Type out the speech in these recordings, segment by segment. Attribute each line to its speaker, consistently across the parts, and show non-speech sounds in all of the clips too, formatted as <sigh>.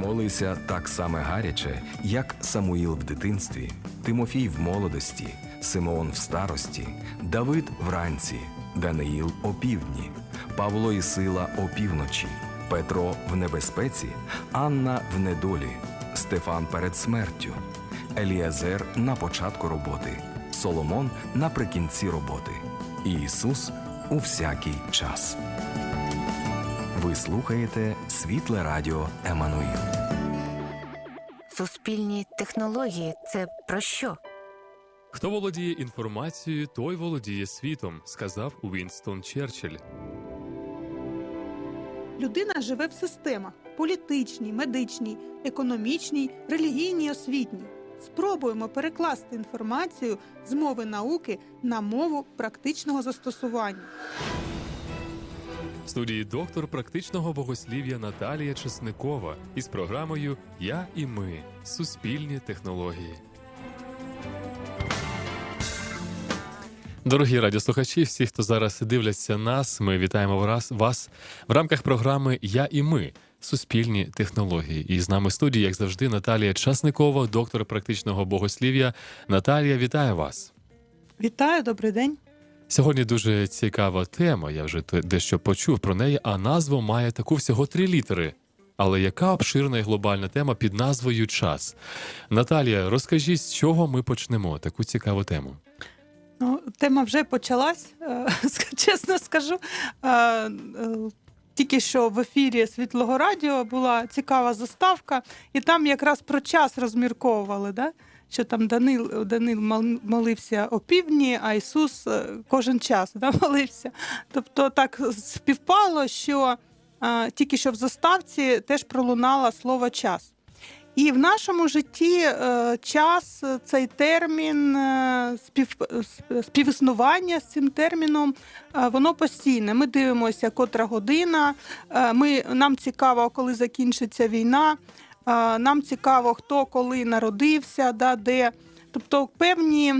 Speaker 1: Молися так само гаряче, як Самуїл в дитинстві, Тимофій в молодості, Симеон в старості, Давид вранці, Даниїл опівдні, Павло і Сила опівночі, Петро в небезпеці, Анна в недолі, Стефан перед смертю, Еліазер на початку роботи, Соломон наприкінці роботи, і Ісус у всякий час. Ви слухаєте Світле Радіо Еммануїл.
Speaker 2: Суспільні технології це про що?
Speaker 3: Хто володіє інформацією, той володіє світом, сказав Уінстон Черчилль.
Speaker 4: Людина живе в системах політичній, медичній, економічній, релігійній, освітній. Спробуємо перекласти інформацію з мови науки на мову практичного застосування.
Speaker 3: В студії доктор практичного богослів'я Наталія Чесникова із програмою Я і ми суспільні технології. Дорогі радіослухачі, всі, хто зараз дивляться нас, ми вітаємо вас, в рамках програми Я і ми суспільні технології. І з нами в студії, як завжди, Наталія Часникова, доктор практичного богослів'я. Наталія, вітаю вас.
Speaker 4: Вітаю, добрий день.
Speaker 3: Сьогодні дуже цікава тема. Я вже дещо почув про неї, а назва має таку всього три літери. Але яка обширна і глобальна тема під назвою час? Наталія, розкажіть, з чого ми почнемо таку цікаву тему?
Speaker 4: Ну, тема вже почалась, е, <laughs> чесно скажу. Е, е, Тільки що в ефірі Світлого Радіо була цікава заставка, і там якраз про час розмірковували, да? Що там Данил, Данил молився о півдні, а Ісус е, кожен час да, <laughs> молився. Тобто так співпало, що е, тільки що в заставці теж пролунало слово час. І в нашому житті е, час, цей термін, е, спів, співіснування з цим терміном, е, воно постійне. Ми дивимося, котра година. е, Ми, нам цікаво, коли закінчиться війна. Нам цікаво, хто коли народився, да, де. Тобто певні.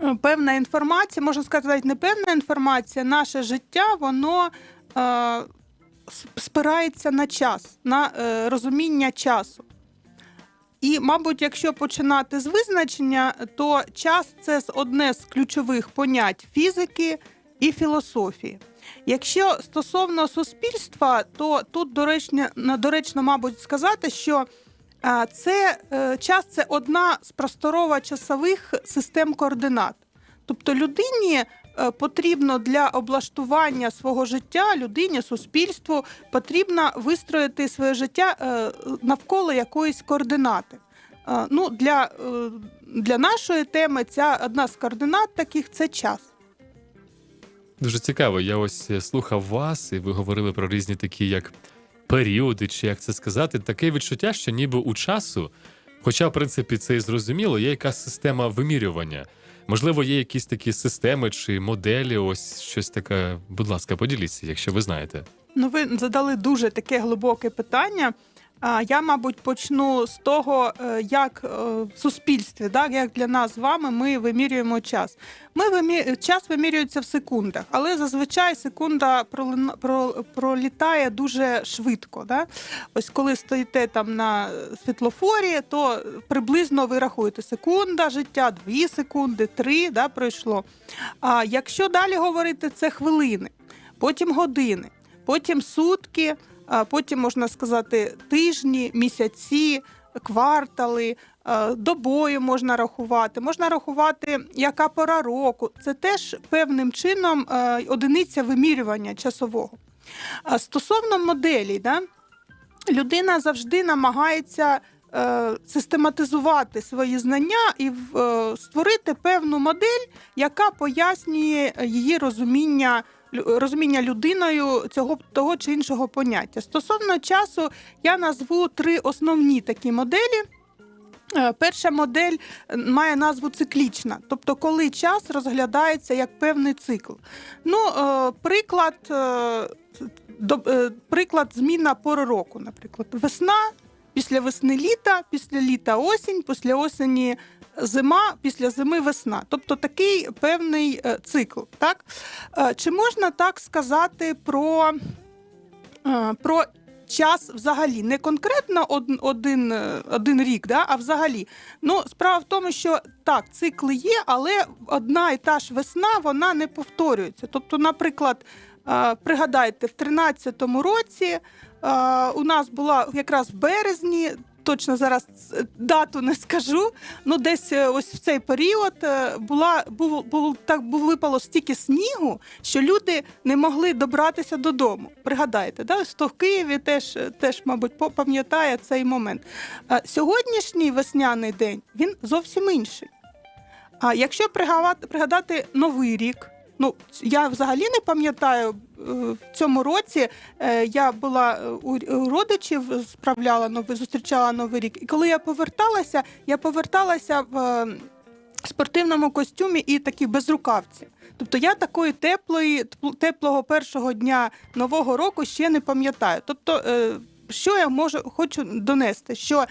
Speaker 4: е, Певна інформація, можна сказати, не певна інформація, наше життя, воно е, спирається на час, на е, розуміння часу. І, мабуть, якщо починати з визначення, то час це одне з ключових понять фізики і філософії. Якщо стосовно суспільства, то тут доречно, доречно, мабуть, сказати, що це е, час це одна з просторово-часових систем координат. Тобто людині е, потрібно для облаштування свого життя, людині, суспільству потрібно вистроїти своє життя е, навколо якоїсь координати. Е, Ну, для, е, для нашої теми ця одна з координат таких це час.
Speaker 3: Дуже цікаво. Я ось е, слухав вас, і ви говорили про різні такі, як періоди, чи як це сказати, таке відчуття, що ніби у часу, хоча, в принципі, це і зрозуміло, є якась система вимірювання. Можливо, є якісь такі системи чи моделі, ось щось таке. Будь ласка, поділіться, якщо ви знаєте.
Speaker 4: Ну, ви задали дуже таке глибоке питання. Я, мабуть, почну з того, е, як е, в суспільстві, да, як для нас з вами ми вимірюємо час. Ми вимі... Час вимірюється в секундах, але зазвичай секунда пролітає дуже швидко. Да? Ось коли стоїте там на світлофорі, то приблизно ви рахуєте секунда життя, дві секунди, три да, пройшло. А якщо далі говорити, це хвилини, потім години, потім сутки, потім можна сказати тижні, місяці, квартали. е, Добою можна рахувати, можна рахувати, яка пора року. Це теж певним чином е, одиниця вимірювання часового. Стосовно моделей, да, людина завжди намагається е, систематизувати свої знання і е, створити певну модель, яка пояснює її розуміння. Розуміння людиною цього того чи іншого поняття. Стосовно часу, я назву три основні такі моделі. Е, Перша модель е, має назву циклічна, тобто коли час розглядається як певний цикл. Ну, е, приклад, приклад зміна пори року, наприклад, весна, після весни літа, після літа осінь, після осені зима, після зими весна. Тобто такий певний е, цикл. Так? Е, Чи можна так сказати про, е, про час взагалі, не конкретно один, один, один рік, да, а взагалі. Ну, справа в тому, що так, цикли є, але одна і та ж весна вона не повторюється. Тобто, наприклад, пригадайте, в 13-му році у нас була якраз в березні. Точно зараз дату не скажу. Ну, десь е, ось в цей період е, була був, був так був випало стільки снігу, що люди не могли добратися додому. Пригадайте, да? хто в Києві теж, е, теж мабуть, пам'ятає цей момент. Сьогоднішній весняний день він зовсім інший. А якщо пригадати новий рік, ну я взагалі не пам'ятаю е, в цьому році. е, Я була е, у родичів, справляла новий, зустрічала новий рік. І коли я поверталася, я поверталася в спортивному костюмі і такі безрукавці. Тобто я такої теплої, тепл- теплого першого дня нового року ще не пам'ятаю. Тобто, що я можу хочу донести? Що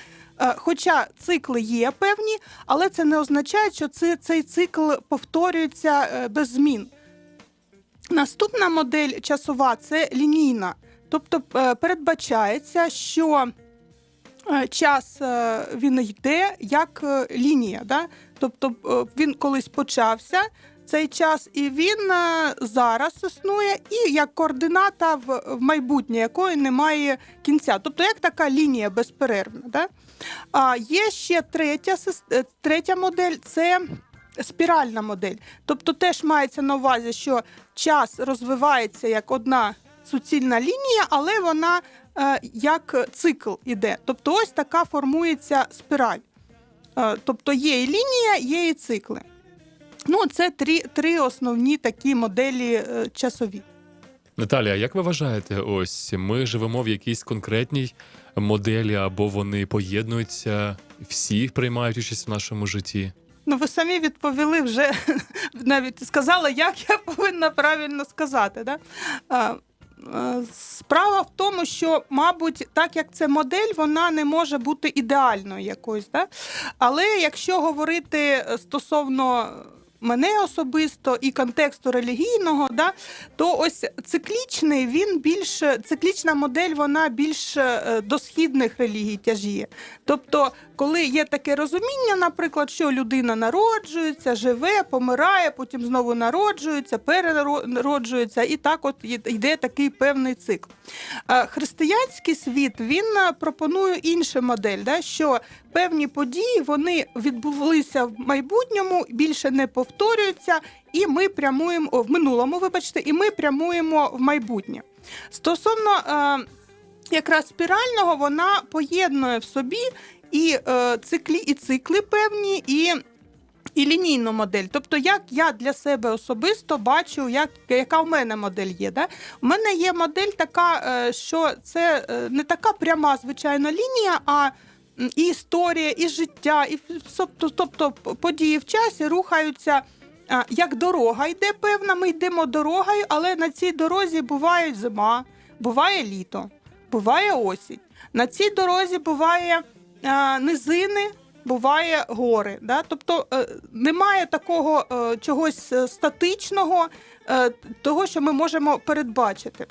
Speaker 4: хоча цикли є певні, але це не означає, що цей цикл повторюється без змін. Наступна модель часова це лінійна. Тобто е, передбачається, що е, час е, він йде як лінія. Да? Тобто він колись почався цей час, і він зараз існує, і як координата в, майбутнє, якої немає кінця. Тобто як така лінія безперервна. Да? А є ще третя, третя модель це спіральна модель. Тобто теж мається на увазі, що час розвивається як одна суцільна лінія, але вона е, як цикл іде. Тобто ось така формується спіраль. Е, тобто є і лінія, є і цикли. Ну, це три, три основні такі моделі е, часові.
Speaker 3: Наталія, як ви вважаєте, ось ми живемо в якійсь конкретній моделі, або вони поєднуються, всі приймають участь в нашому житті?
Speaker 4: Ну, ви самі відповіли вже <laughs> навіть сказали, як я повинна правильно сказати. Да? Справа в тому, що, мабуть, так як це модель, вона не може бути ідеальною якоюсь. Да? Але якщо говорити стосовно мене особисто і контексту релігійного, да, то ось циклічний він більш циклічна модель, вона більш е, до східних релігій тяжіє. Тобто, коли є таке розуміння, наприклад, що людина народжується, живе, помирає, потім знову народжується, перенароджується, і так от йде такий певний цикл. Християнський світ він е, пропонує іншу модель, да, що певні події вони відбулися в майбутньому, більше не повторюються, і ми прямуємо в минулому, вибачте, і ми прямуємо в майбутнє. Стосовно е, якраз спірального, вона поєднує в собі і е, циклі, і цикли певні, і. І лінійну модель, тобто, як я для себе особисто бачу, як, яка в мене модель є. Да? У мене є модель така, е, що це е, не така пряма звичайна лінія, а і історія, і життя, і тобто, тобто події в часі рухаються. Як дорога йде певна, ми йдемо дорогою, але на цій дорозі буває зима, буває літо, буває осінь. На цій дорозі буває низини, буває гори. Да? Тобто е, немає такого е, чогось е, статичного, е, того, що ми можемо передбачити.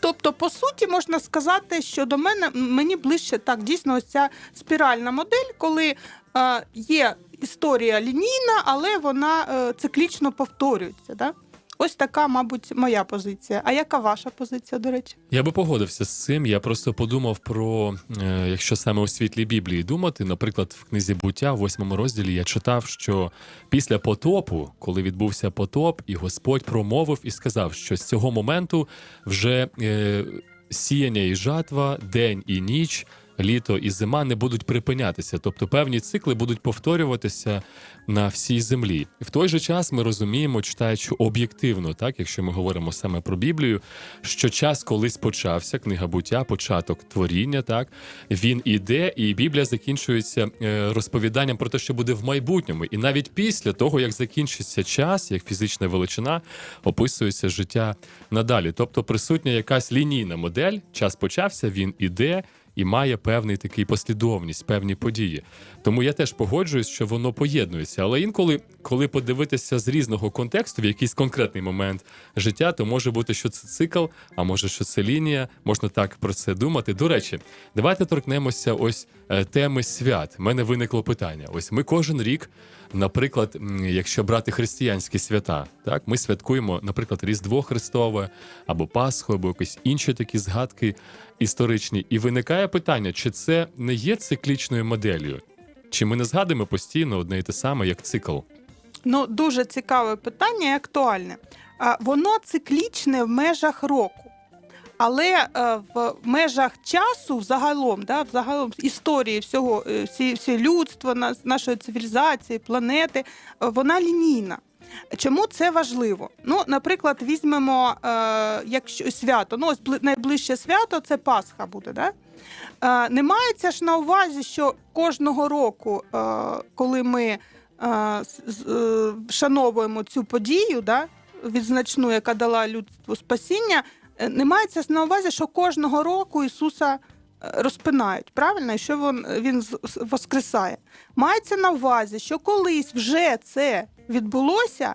Speaker 4: Тобто, по суті, можна сказати, що до мене мені ближче так дійсно ось ця спіральна модель, коли е, є історія лінійна, але вона е, циклічно повторюється. Да? Ось така, мабуть, моя позиція. А яка ваша позиція, до речі?
Speaker 3: Я би погодився з цим. Я просто подумав про е, якщо саме у світлі Біблії думати, наприклад, в книзі буття, в восьмому розділі, я читав, що після потопу, коли відбувся потоп, і Господь промовив і сказав, що з цього моменту вже е, сіяння і жатва, день і ніч. Літо і зима не будуть припинятися, тобто певні цикли будуть повторюватися на всій землі. В той же час ми розуміємо, читаючи об'єктивно, так якщо ми говоримо саме про Біблію, що час колись почався, книга буття, початок творіння, так він іде, і Біблія закінчується е, розповіданням про те, що буде в майбутньому. І навіть після того, як закінчиться час, як фізична величина, описується життя надалі. Тобто присутня якась лінійна модель, час почався, він іде, і має певний такий послідовність, певні події. Тому я теж погоджуюсь, що воно поєднується. Але інколи, коли подивитися з різного контексту, в якийсь конкретний момент життя, то може бути, що це цикл, а може, що це лінія. Можна так про це думати. До речі, давайте торкнемося ось теми свят. У мене виникло питання. Ось ми кожен рік, наприклад, якщо брати християнські свята, так ми святкуємо, наприклад, Різдво Христове або Пасху, або якісь інші такі згадки історичні. І виникає питання, чи це не є циклічною моделлю? Чи ми не згадуємо постійно одне і те саме, як цикл?
Speaker 4: Ну, дуже цікаве питання і актуальне. Воно циклічне в межах року. Але е, в межах часу, взагалом, да, взагалом історії всього, е, всі, всі людства, нашої цивілізації, планети, е, вона лінійна. Чому це важливо? Ну, наприклад, візьмемо е, якщо свято. Ну, ось найближче свято це Пасха буде. Да? Е, не мається ж на увазі, що кожного року, е, коли ми е, вшановуємо цю подію, да, відзначну, яка дала людству спасіння, не мається на увазі, що кожного року Ісуса е, розпинають, правильно, і що він, він з- воскресає. Мається на увазі, що колись вже це відбулося,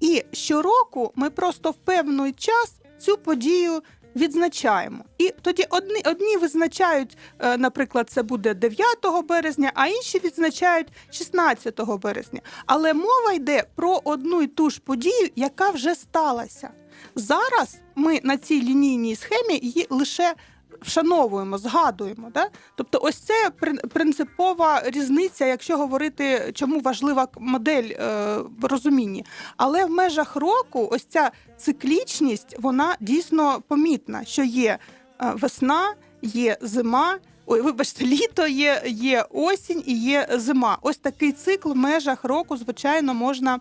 Speaker 4: і щороку ми просто в певний час цю подію відзначаємо. І тоді одні, одні визначають, е, наприклад, це буде 9 березня, а інші відзначають 16 березня. Але мова йде про одну і ту ж подію, яка вже сталася. Зараз ми на цій лінійній схемі її лише вшановуємо, згадуємо. Да? Тобто, ось це прин- принципова різниця, якщо говорити, чому важлива модель е, в розумінні. Але в межах року ось ця циклічність, вона дійсно помітна, що є е, весна, є зима. Ой, вибачте, літо є, є осінь і є зима. Ось такий цикл в межах року, звичайно, можна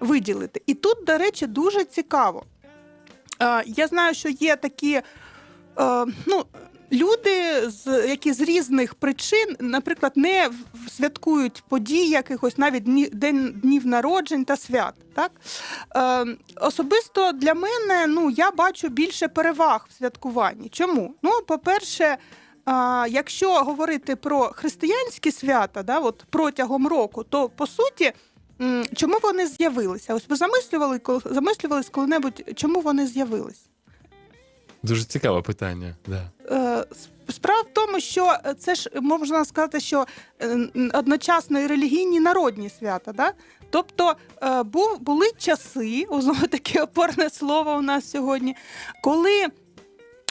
Speaker 4: виділити. І тут, до речі, дуже цікаво. Е, Я знаю, що є такі е, ну, люди, які з різних причин, наприклад, не святкують подій якихось, навіть день днів народжень та свят. Так? Е, особисто для мене ну, я бачу більше переваг в святкуванні. Чому? Ну, по-перше, якщо говорити про християнські свята, да, от протягом року, то по суті, м, чому вони з'явилися? Ось ви замислювали коли- замислювались коли-небудь, чому вони з'явились?
Speaker 3: Дуже цікаве питання. Да.
Speaker 4: Е, Справа в тому, що це ж можна сказати, що е, одночасно і релігійні і народні свята. Да? Тобто е, був, були часи, <laughs> знову таке опорне слово у нас сьогодні, коли.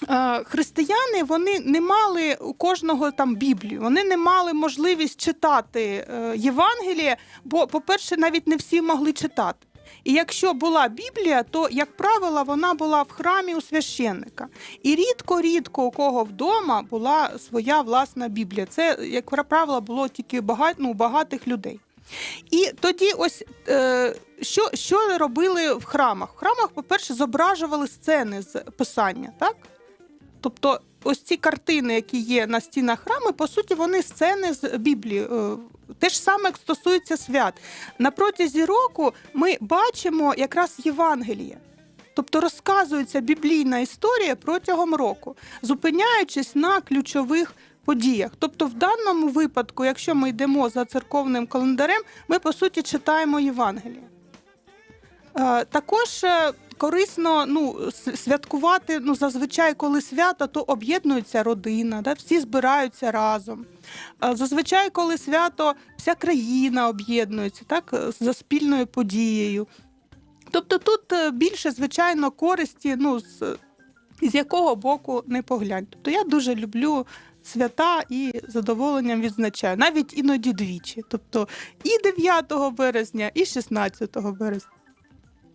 Speaker 4: Е, Християни вони не мали у кожного там Біблію, вони не мали можливість читати е, Євангеліє, бо, по-перше, навіть не всі могли читати. І якщо була Біблія, то, як правило, вона була в храмі у священника. І рідко-рідко у кого вдома була своя власна Біблія. Це, як правило, було тільки багать, ну, багатих людей. І тоді, ось е, що, що робили в храмах? В храмах, по-перше, зображували сцени з писання, так? Тобто, ось ці картини, які є на стінах храми, по суті, вони сцени з Біблії. Е, Те ж саме як стосується свят. На протязі року ми бачимо якраз Євангеліє. Тобто розказується біблійна історія протягом року, зупиняючись на ключових подіях. Тобто, в даному випадку, якщо ми йдемо за церковним календарем, ми по суті читаємо Євангеліє. Е, Також е, корисно ну, святкувати ну, зазвичай, коли свято, то об'єднується родина, да? всі збираються разом. Е, Зазвичай, коли свято, вся країна об'єднується так? за спільною подією. Тобто тут більше, звичайно, користі, ну, з, з якого боку не поглянь. Тобто я дуже люблю свята і задоволенням відзначаю, навіть іноді двічі. Тобто і 9 березня, і 16 березня.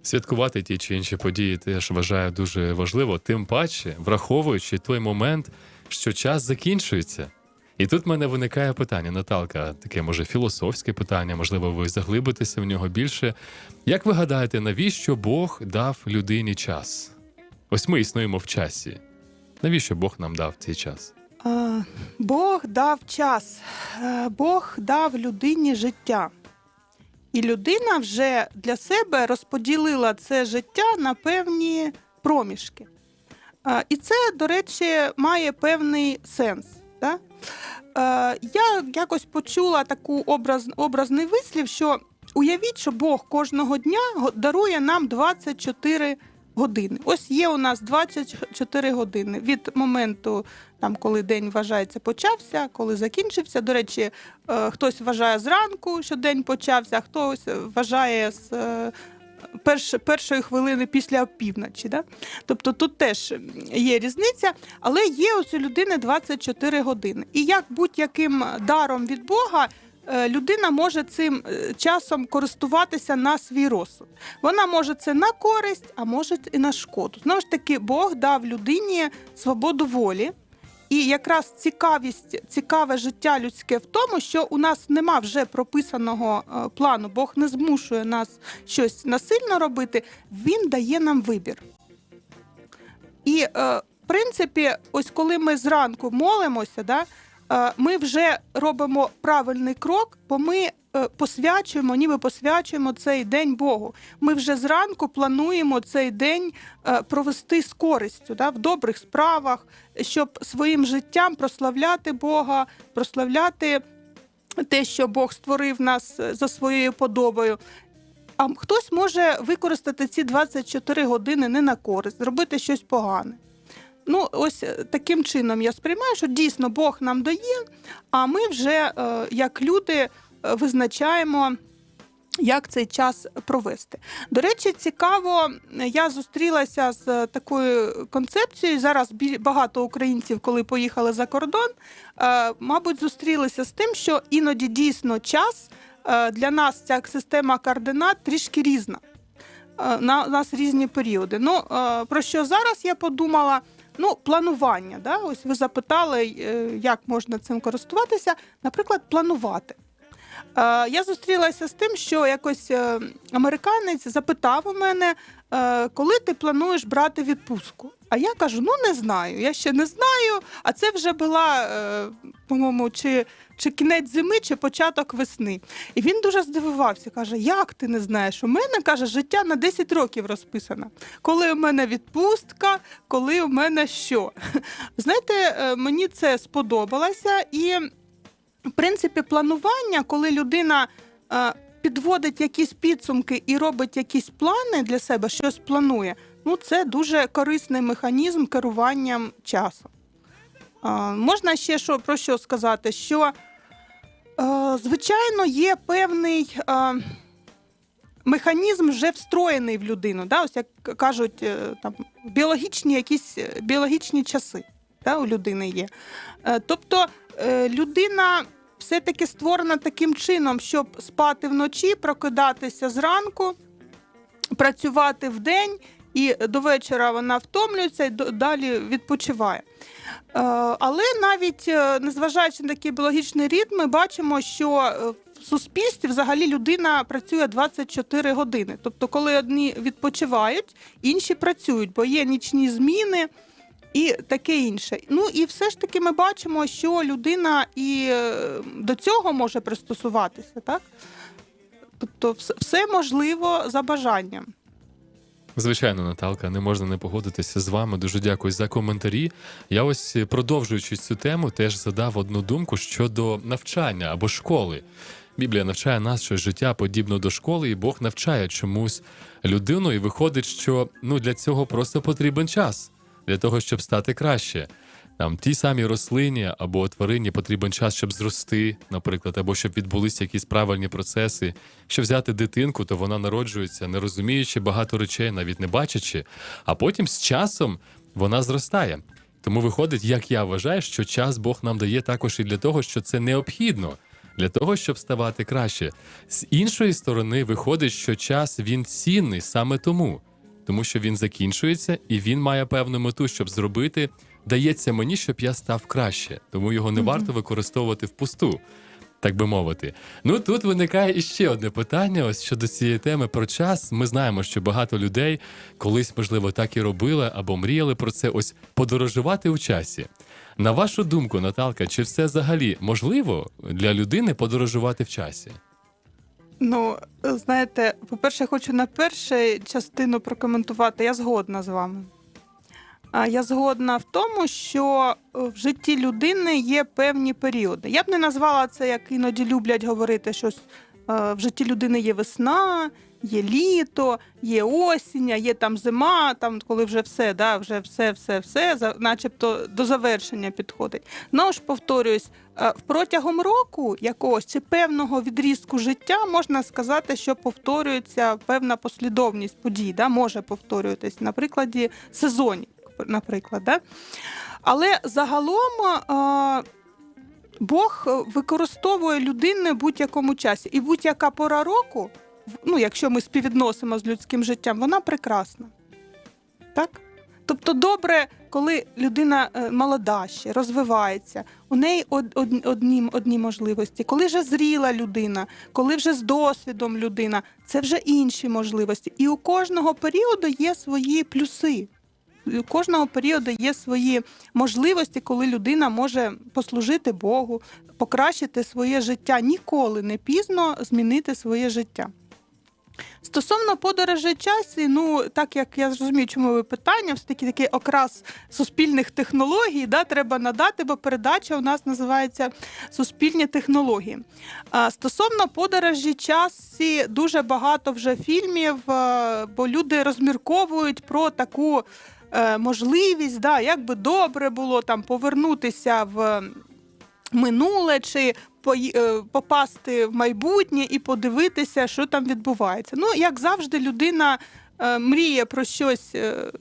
Speaker 3: Святкувати ті чи інші події теж вважаю дуже важливо, тим паче, враховуючи той момент, що час закінчується. І тут в мене виникає питання, Наталка, таке може філософське питання, можливо, ви заглибитеся в нього більше. Як ви гадаєте, навіщо Бог дав людині час? Ось ми існуємо в часі. Навіщо Бог нам дав цей час?
Speaker 4: Бог дав час, Е, Бог дав людині життя. І людина вже для себе розподілила це життя на певні проміжки. І це, до речі, має певний сенс. Да? Я якось почула таку образ, образний вислів, що уявіть, що Бог кожного дня дарує нам 24 години. Ось є у нас 24 години від моменту, там, коли день вважається, почався, коли закінчився. До речі, е, хтось вважає зранку, що день почався, хтось вважає з е, перш, першої хвилини після опівночі. Да? Тобто тут теж є різниця, але є ось у людини 24 години. І як будь-яким даром від Бога. Е, Людина може цим е, часом користуватися на свій розсуд. Вона може це на користь, а може і на шкоду. Знову ж таки, Бог дав людині свободу волі. І якраз цікавість, цікаве життя людське в тому, що у нас нема вже прописаного е, плану. Бог не змушує нас щось насильно робити, він дає нам вибір. І, в принципі, ось коли ми зранку молимося, да, ми вже робимо правильний крок, бо ми е, посвячуємо, ніби посвячуємо цей день Богу. Ми вже зранку плануємо цей день е, провести з користю, да, в добрих справах, щоб своїм життям прославляти Бога, прославляти те, що Бог створив нас е, за своєю подобою. А хтось може використати ці 24 години не на користь, зробити щось погане. Ну, ось е, таким чином я сприймаю, що дійсно Бог нам дає, а ми вже е, як люди е, визначаємо. Як цей час провести? До речі, цікаво, я зустрілася з такою концепцією. Зараз багато українців, коли поїхали за кордон, мабуть, зустрілися з тим, що іноді дійсно час для нас ця система координат трішки різна. На нас різні періоди. Ну про що зараз я подумала? Ну, планування. Да? Ось ви запитали, е, як можна цим користуватися. Наприклад, планувати. Е, Я зустрілася з тим, що якось е, американець запитав у мене, коли ти плануєш брати відпустку. А я кажу: ну не знаю, я ще не знаю. А це вже була, по-моєму, чи, чи кінець зими, чи початок весни. І він дуже здивувався. каже: Як ти не знаєш? У мене каже, життя на 10 років розписано. Коли у мене відпустка, коли у мене що. <laughs> Знаєте, е, мені це сподобалося і. В принципі, планування, коли людина е, підводить якісь підсумки і робить якісь плани для себе, щось планує, ну це дуже корисний механізм керуванням часом. Е, можна ще що, про що сказати? Що, звичайно, є певний е, механізм вже встроєний в людину. Да? Ось як кажуть, е, там, біологічні якісь е, біологічні часи да, у людини є. Е, тобто е, людина все-таки створена таким чином, щоб спати вночі, прокидатися зранку, працювати вдень, і до вечора вона втомлюється і далі відпочиває. Е, Але навіть е, незважаючи на такий біологічний ритм, ми бачимо, що е, в суспільстві взагалі людина працює 24 години. Тобто, коли одні відпочивають, інші працюють, бо є нічні зміни і таке інше. Ну і все ж таки ми бачимо, що людина і до цього може пристосуватися, так? Тобто, все можливо за бажанням.
Speaker 3: Звичайно, Наталка, не можна не погодитися з вами. Дуже дякую за коментарі. Я ось е, продовжуючи цю тему, теж задав одну думку щодо навчання або школи. Біблія навчає нас, що життя подібно до школи, і Бог навчає чомусь людину, і виходить, що ну для цього просто потрібен час для того, щоб стати краще. Там тій самій рослині або тварині потрібен час, щоб зрости, наприклад, або щоб відбулися якісь правильні процеси. Якщо взяти дитинку, то вона народжується, не розуміючи багато речей, навіть не бачачи, а потім з часом вона зростає. Тому виходить, як я вважаю, що час Бог нам дає також і для того, що це необхідно. Для того, щоб ставати краще. З іншої сторони, виходить, що час він цінний саме тому, тому що він закінчується і він має певну мету, щоб зробити. Дається мені, щоб я став краще, тому його не варто використовувати впусту, так би мовити. Ну тут виникає іще одне питання. Ось щодо цієї теми про час. Ми знаємо, що багато людей колись, можливо, так і робили або мріяли про це. Ось подорожувати у часі. На вашу думку, Наталка, чи все взагалі можливо для людини подорожувати в часі?
Speaker 4: Ну, знаєте, по-перше, я хочу на першу частину прокоментувати. Я згодна з вами. Я згодна в тому, що е, в житті людини є певні періоди. Я б не назвала це, як іноді люблять говорити, що е, в житті людини є весна, є літо, є осінь, а є там зима, там коли вже все, да, вже все, все, все, начебто до завершення підходить. Знову ж повторююсь, е, протягом року якогось чи певного відрізку життя можна сказати, що повторюється певна послідовність подій, да, може повторюватись на прикладі сезонів, наприклад. Да? Але загалом е, Бог використовує людину в будь-якому часі, і будь-яка пора року, ну, якщо ми співвідносимо з людським життям, вона прекрасна. Так? Тобто добре, коли людина е, молода ще, розвивається, у неї од- од- одні, одні можливості. Коли вже зріла людина, коли вже з досвідом людина, це вже інші можливості. І у кожного періоду є свої плюси. Кожного періоду є свої можливості, коли людина може послужити Богу, покращити своє життя. Ніколи не пізно змінити своє життя. Стосовно подорожей часі, ну так як я зрозумію, чому ви питання, все таки такий окрас суспільних технологій, да, треба надати, бо передача у нас називається Суспільні технології. А, стосовно подорожі часі, дуже багато вже фільмів, бо люди розмірковують про таку можливість, да, як би добре було там повернутися в минуле чи е, попасти в майбутнє і подивитися, що там відбувається. Ну, як завжди, людина е, мріє про щось. е,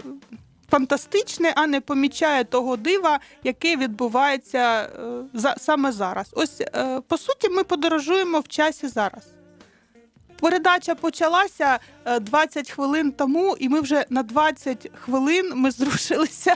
Speaker 4: Фантастичне, а не помічає того дива, яке відбувається е, за, саме зараз. Ось е, по суті, ми подорожуємо в часі зараз. Передача почалася е, 20 хвилин тому, і ми вже на 20 хвилин ми зрушилися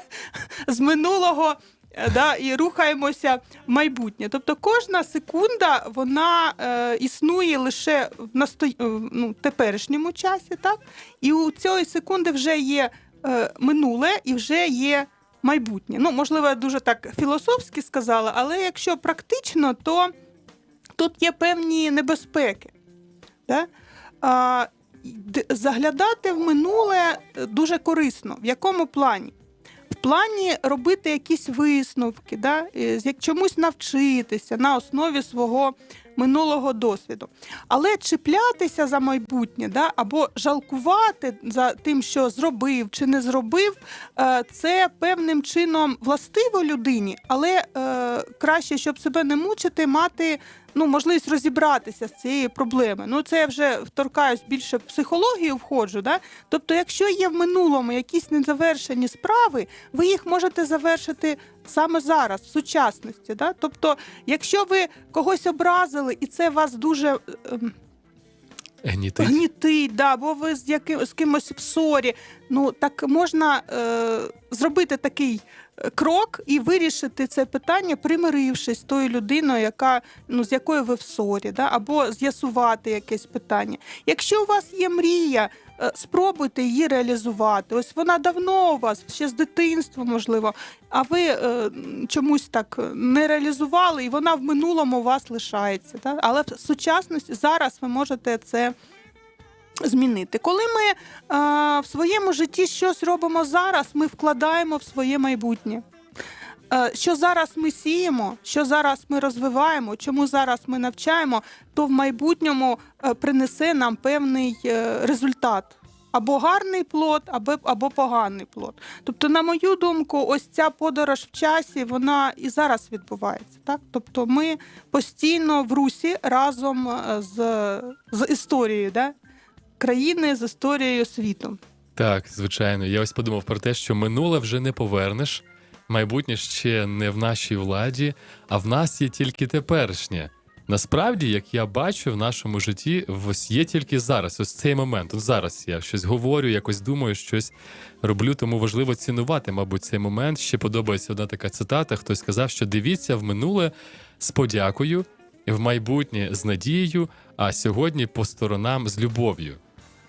Speaker 4: з минулого е, да, і рухаємося в майбутнє. Тобто кожна секунда вона е, існує лише в насто... е, ну, теперішньому часі, так? І у цієї секунди вже є е, минуле і вже є майбутнє. Ну, можливо, я дуже так філософськи сказала, але якщо практично, то тут є певні небезпеки. Да? А, заглядати в минуле е, дуже корисно. В якому плані? В плані робити якісь висновки, да? е, як чомусь навчитися на основі свого минулого досвіду. Але чіплятися за майбутнє, да? або жалкувати за тим, що зробив чи не зробив, е, це певним чином властиво людині, але краще, щоб себе не мучити, мати ну, можливість розібратися з цією проблемою. Ну, це я вже вторкаюсь більше в психологію входжу. Да? Тобто, якщо є в минулому якісь незавершені справи, ви їх можете завершити саме зараз, в сучасності. Да? Тобто, якщо ви когось образили, і це вас дуже ем,
Speaker 3: Гнітить.
Speaker 4: гнітить, да, бо ви з яким з кимось в ссорі. Ну так можна е, зробити такий крок і вирішити це питання, примирившись з тою людиною, яка ну з якою ви в ссорі, да, або з'ясувати якесь питання. Якщо у вас є мрія, е, спробуйте її реалізувати. Ось вона давно у вас, ще з дитинства, можливо, а ви е, чомусь так не реалізували, і вона в минулому у вас лишається. Да? Але в сучасності зараз ви можете це змінити. Коли ми е, в своєму житті щось робимо зараз, ми вкладаємо в своє майбутнє. Е, Що зараз ми сіємо, що зараз ми розвиваємо, чому зараз ми навчаємо, то в майбутньому е, принесе нам певний е, результат. Або гарний плод, або, або поганий плод. Тобто, на мою думку, ось ця подорож в часі, вона і зараз відбувається. Так? Тобто ми постійно в русі разом з, з історією да? Країни, з історією світу.
Speaker 3: Так, звичайно. Я ось подумав про те, що минуле вже не повернеш, майбутнє ще не в нашій владі, а в нас є тільки теперішнє. Насправді, як я бачу в нашому житті, ось є тільки зараз, ось цей момент. От зараз я щось говорю, якось думаю, щось роблю, тому важливо цінувати, мабуть, цей момент. Ще подобається одна така цитата. Хтось сказав, що дивіться в минуле з подякою, в майбутнє з надією, а сьогодні по сторонам з любов'ю.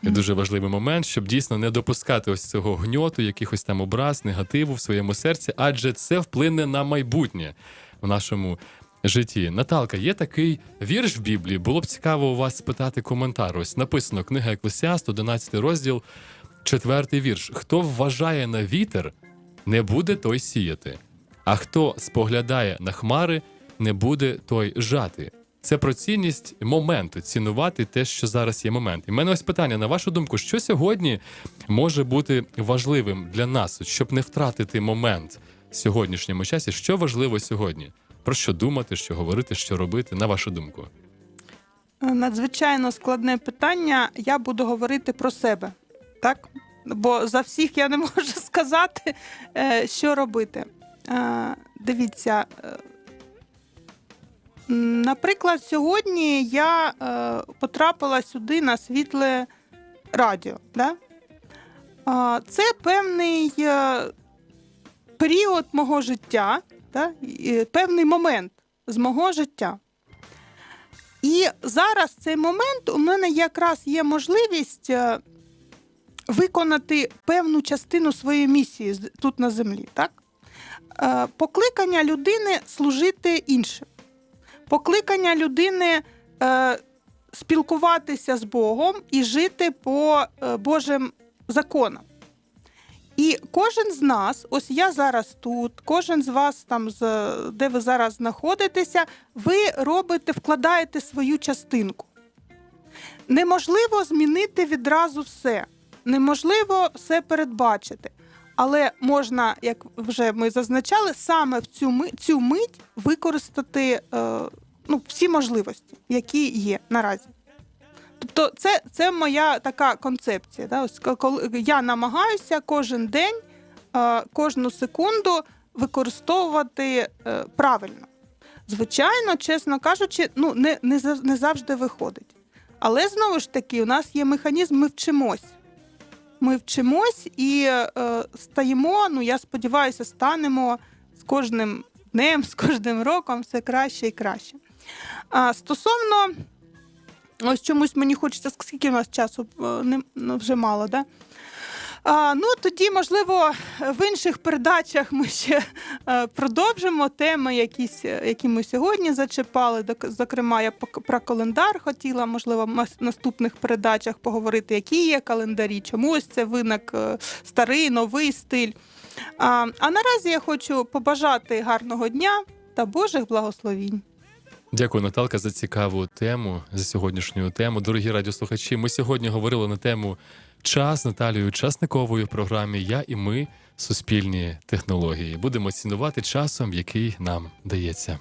Speaker 3: Це дуже важливий момент, щоб дійсно не допускати ось цього гньоту, якихось там образ, негативу в своєму серці, адже це вплине на майбутнє в нашому житті. Наталка, є такий вірш в Біблії. Було б цікаво у вас спитати коментар. Ось написано книга Еклесіаст, 11 розділ, четвертий вірш. Хто вважає на вітер, не буде той сіяти. А хто споглядає на хмари, не буде той жати. Це про цінність моменту, цінувати те, що зараз є момент. І в мене ось питання: на вашу думку, що сьогодні може бути важливим для нас, щоб не втратити момент в сьогоднішньому часі? Що важливо сьогодні? Про що думати, що говорити, що робити, на вашу думку?
Speaker 4: Е, Надзвичайно складне питання. Я буду говорити про себе, так? Бо за всіх я не <laughs> можу сказати, е, що робити. Е, Дивіться. Е, Наприклад, сьогодні я е, потрапила сюди на світле радіо. Да? А, Це певний е, період мого життя, да? е, певний момент з мого життя. І зараз цей момент у мене якраз є можливість е, виконати певну частину своєї місії тут на землі. Так? Е, Покликання людини служити іншим, покликання людини е, спілкуватися з Богом і жити по е, Божим законам. І кожен з нас, ось я зараз тут, кожен з вас там, де ви зараз знаходитеся, ви робите, вкладаєте свою частинку. Неможливо змінити відразу все, неможливо все передбачити. Але можна, як вже ми зазначали, саме в цю мить, цю мить використати е, ну, всі можливості, які є наразі. Тобто, це, це моя така концепція. Да? Ось коли я намагаюся кожен день, е, кожну секунду використовувати е, правильно. Звичайно, чесно кажучи, ну не, не, не завжди виходить. Але знову ж таки, у нас є механізм, ми вчимось. Ми вчимось і е, стаємо, ну я сподіваюся, станемо з кожним днем, з кожним роком все краще і краще. А, стосовно Ось чомусь мені хочеться, скільки у нас часу Е, не, ну, вже мало, да? А, ну, тоді, можливо, в інших передачах ми ще е, продовжимо теми, якісь, е, які ми сьогодні зачепали. Зокрема, я про календар хотіла, можливо, в наступних передачах поговорити, які є календарі, чому ось це виник е, старий, новий стиль. А, а наразі я хочу побажати гарного дня та Божих благословінь.
Speaker 3: Дякую, Наталка, за цікаву тему, за сьогоднішню тему. Дорогі радіослухачі, ми сьогодні говорили на тему час Наталією Часниковою в програмі Я і ми суспільні технології. Будемо цінувати часом, який нам дається.